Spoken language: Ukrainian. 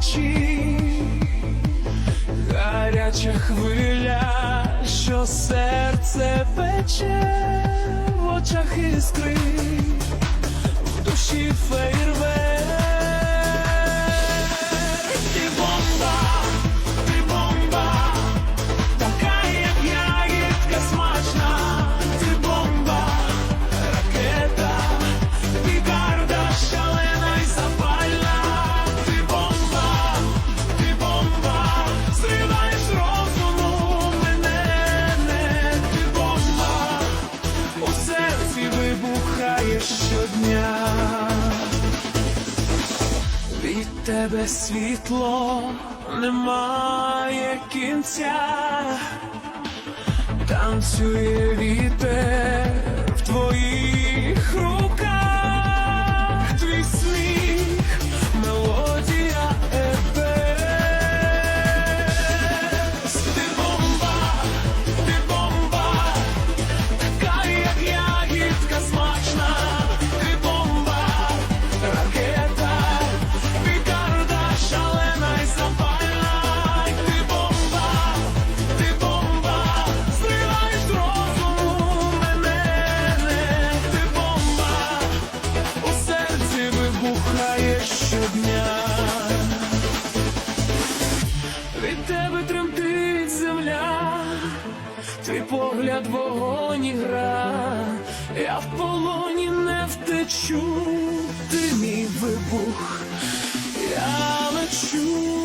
ночі, гаряча хвиля, що серце пече в очах іскри. тебе світло немає кінця, танцює вітер в твоїх руках. від тебе тремтить земля, твій погляд вогонь і гра, я в полоні не втечу, ти мій вибух, я лечу.